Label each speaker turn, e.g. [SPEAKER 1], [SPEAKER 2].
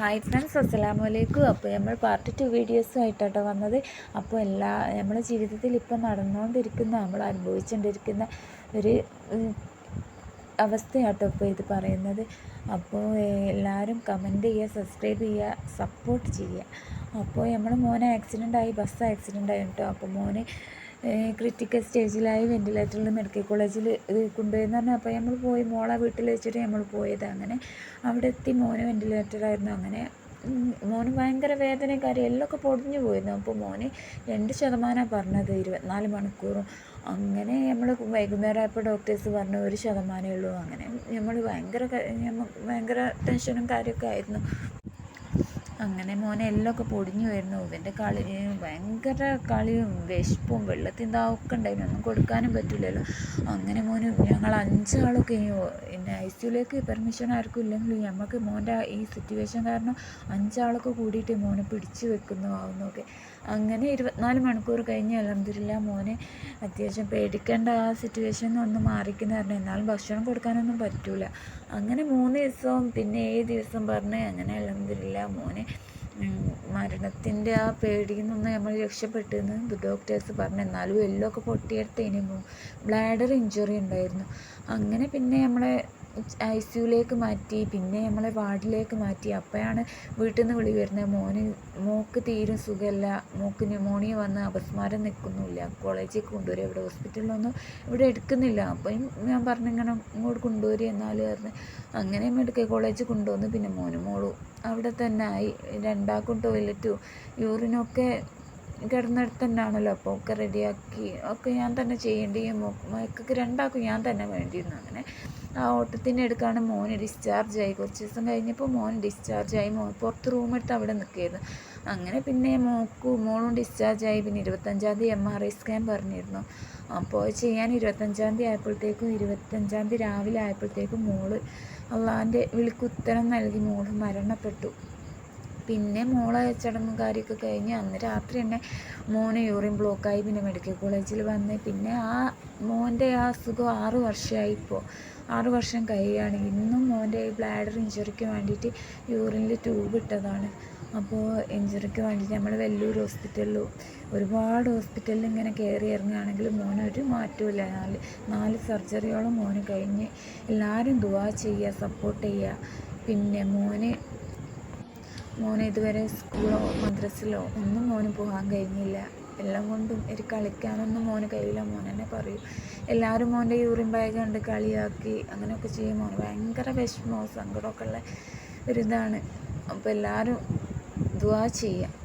[SPEAKER 1] Hi friends അസ്സലാമു അലൈക്കും അപ്പോൾ നമ്മൾ പാർട്ട് ടു വീഡിയോസുമായിട്ടോ വന്നത്. അപ്പോൾ എല്ലാ നമ്മുടെ ജീവിതത്തിൽ ഇപ്പോൾ നടന്നുകൊണ്ടിരിക്കുന്ന നമ്മൾ അനുഭവിച്ചുകൊണ്ടിരിക്കുന്ന ഒരു അവസ്ഥയാട്ടോ ഇപ്പോൾ ഇത് പറയുന്നത്. അപ്പോൾ എല്ലാവരും കമന്റ് ചെയ്യുക സബ്സ്ക്രൈബ് ചെയ്യുക സപ്പോർട്ട് ചെയ്യുക. അപ്പോൾ നമ്മൾ മോനെ ആക്സിഡന്റ് ആയി ബസ് ആക്സിഡന്റ് ആയി കേട്ടോ അപ്പോൾ മോന് ക്രിട്ടിക്കൽ സ്റ്റേജിലായി വെന്റിലേറ്ററിൽ മെഡിക്കൽ കോളേജിൽ കൊണ്ടുപോയെന്ന് പറഞ്ഞാൽ അപ്പോൾ നമ്മൾ പോയി മോളെ വീട്ടിൽ വെച്ചിട്ട് നമ്മൾ പോയത് അങ്ങനെ. അവിടെ എത്തി മോന് വെന്റിലേറ്ററായിരുന്നു അങ്ങനെ. മോന് ഭയങ്കര വേദന കാര്യം എല്ലൊക്കെ പൊടിഞ്ഞു പോയിരുന്നു. അപ്പോൾ മോന് രണ്ട് ശതമാനമാണ് പറഞ്ഞത് ഇരുപത്തിനാല് മണിക്കൂറും. അങ്ങനെ നമ്മൾ വൈകുന്നേരം ആയപ്പോൾ ഡോക്ടേഴ്സ് പറഞ്ഞു ഒരു ശതമാനമേ ഉള്ളൂ അങ്ങനെ. നമ്മൾ ഭയങ്കര ഭയങ്കര ടെൻഷനും കാര്യമൊക്കെ ആയിരുന്നു. അങ്ങനെ മോനെ എല്ലൊക്കെ പൊടിഞ്ഞു വരുന്നു. ഇവന്റെ കളി ഭയങ്കര കളിയും വിശപ്പും വെള്ളത്തിൽ ഇതാവൊക്കെ ഉണ്ടായിരുന്നു. ഒന്നും കൊടുക്കാനും പറ്റില്ലല്ലോ അങ്ങനെ മോന് ഞങ്ങൾ അഞ്ചാളൊക്കെ പിന്നെ ഐ സിയുലേക്ക് പെർമിഷൻ ആർക്കും ഇല്ലെങ്കിലും നമുക്ക് മോന്റെ ഈ സിറ്റുവേഷൻ കാരണം അഞ്ചാളൊക്കെ കൂടിയിട്ട് മോനെ പിടിച്ചു വെക്കുന്നു ആവുന്നൊക്കെ. അങ്ങനെ ഇരുപത്തിനാല് മണിക്കൂർ കഴിഞ്ഞ് അലഹമ്മദില്ല മോനെ അത്യാവശ്യം പേടിക്കേണ്ട ആ സിറ്റുവേഷൻ ഒന്ന് മാറിക്കുന്ന പറഞ്ഞു. എന്നാലും ഭക്ഷണം കൊടുക്കാനൊന്നും പറ്റൂല. അങ്ങനെ മൂന്ന് ദിവസവും പിന്നെ ഏഴ് ദിവസം പറഞ്ഞ് അങ്ങനെ അലഹമ്മദില്ല മോനെ മരണത്തിന്റെ ആ പേടിയിൽ നിന്ന് നമ്മൾ രക്ഷപ്പെട്ടെന്ന് ഡോക്ടേഴ്സ് പറഞ്ഞു. എന്നാലും എല്ലൊക്കെ പൊട്ടിയെടുത്ത് ഇനി ബ്ലാഡർ ഇഞ്ചുറി ഉണ്ടായിരുന്നു. അങ്ങനെ പിന്നെ നമ്മളെ ഐ സിയുലേക്ക് മാറ്റി പിന്നെ നമ്മളെ വാർഡിലേക്ക് മാറ്റി. അപ്പോഴാണ് വീട്ടിൽ നിന്ന് വിളി വരുന്നത് മോന് മോക്ക് തീരും സുഖമല്ല. മോക്ക് ന്യൂമോണിയ വന്ന് അപസ്മാരം നിൽക്കുന്നില്ല കോളേജിൽ കൊണ്ടുവരിക ഇവിടെ ഹോസ്പിറ്റലിലൊന്നും ഇവിടെ എടുക്കുന്നില്ല. അപ്പം ഞാൻ പറഞ്ഞു ഇങ്ങനെ ഇങ്ങോട്ട് കൊണ്ടുവരിക എന്നാൽ പറഞ്ഞ് അങ്ങനെ മെഡിക്കൽ കോളേജിൽ കൊണ്ടുവന്ന്. പിന്നെ മോനും മോളും അവിടെ തന്നെ ആയി. രണ്ടാക്കും ടോയ്ലറ്റും യൂറിനൊക്കെ കിടന്നിടത്ത് തന്നെയാണല്ലോ അപ്പോൾ ഒക്കെ റെഡിയാക്കി ഒക്കെ ഞാൻ തന്നെ ചെയ്യേണ്ടി മയക്കൊക്കെ രണ്ടാൾക്കും ഞാൻ തന്നെ വേണ്ടിയിരുന്നു അങ്ങനെ. ആ ഓട്ടത്തിന്റെ അടുക്കാണ് മോന് ഡിസ്ചാർജ് ആയി. കുറച്ച് ദിവസം കഴിഞ്ഞപ്പോൾ മോൻ ഡിസ്ചാർജ് ആയി. മോ പുറത്ത് റൂം എടുത്ത് അവിടെ നിൽക്കുകയായിരുന്നു. അങ്ങനെ പിന്നെ മോക്കും മോളും ഡിസ്ചാർജ് ആയി. പിന്നെ ഇരുപത്തഞ്ചാം തീയതി എം ആർ ഐ സ്കാൻ പറഞ്ഞിരുന്നു. അപ്പോൾ ചെയ്യാൻ ഇരുപത്തഞ്ചാം തീയതി ആയപ്പോഴത്തേക്കും ഇരുപത്തഞ്ചാം തീയതി രാവിലെ ആയപ്പോഴത്തേക്കും മോൾ അള്ളാന്റെ വിളിക്കുത്തരം നൽകി. മോൾ മരണപ്പെട്ടു. പിന്നെ മോളെ ചടങ്ങും കാര്യമൊക്കെ കഴിഞ്ഞ് അന്ന് രാത്രി തന്നെ മോന് യൂറിൻ ബ്ലോക്കായി പിന്നെ മെഡിക്കൽ കോളേജിൽ വന്ന്. പിന്നെ ആ മോന്റെ ആ അസുഖം ആറ് വർഷമായി ഇപ്പോൾ ആറ് വർഷം കഴിയുകയാണ്. ഇന്നും മോന്റെ ഈ ബ്ലാഡർ ഇഞ്ചുറിക്ക് വേണ്ടിയിട്ട് യൂറിനിൽ ട്യൂബ് ഇട്ടതാണ്. അപ്പോൾ ഇഞ്ചുറിക്ക് വേണ്ടിയിട്ട് നമ്മൾ വെല്ലൂർ ഹോസ്പിറ്റലിലും ഒരുപാട് ഹോസ്പിറ്റലിൽ ഇങ്ങനെ കയറി ഇറങ്ങുകയാണെങ്കിൽ മോനൊരു മാറ്റമില്ല നാല് നാല് സർജറിയോളം മോന് കഴിഞ്ഞ് എല്ലാവരും ദുവാ ചെയ്യുക സപ്പോർട്ട് ചെയ്യുക. പിന്നെ മോന് മോന് ഇതുവരെ സ്കൂളോ മദ്രസിലോ ഒന്നും മോന് പോകാൻ കഴിഞ്ഞില്ല. എല്ലാം കൊണ്ടും ഒരു കളിക്കാനൊന്നും മോന് കഴിയില്ല. മോൻ തന്നെ പറയും എല്ലാവരും മോന്റെ യൂറിൻ ബാഗ് കണ്ട് കളിയാക്കി. അങ്ങനെയൊക്കെ ചെയ്യും. മോന് ഭയങ്കര വിഷമവും സങ്കടമൊക്കെ ഉള്ള ഒരിതാണ് അപ്പോൾ എല്ലാവരും ദുവാ ചെയ്യുക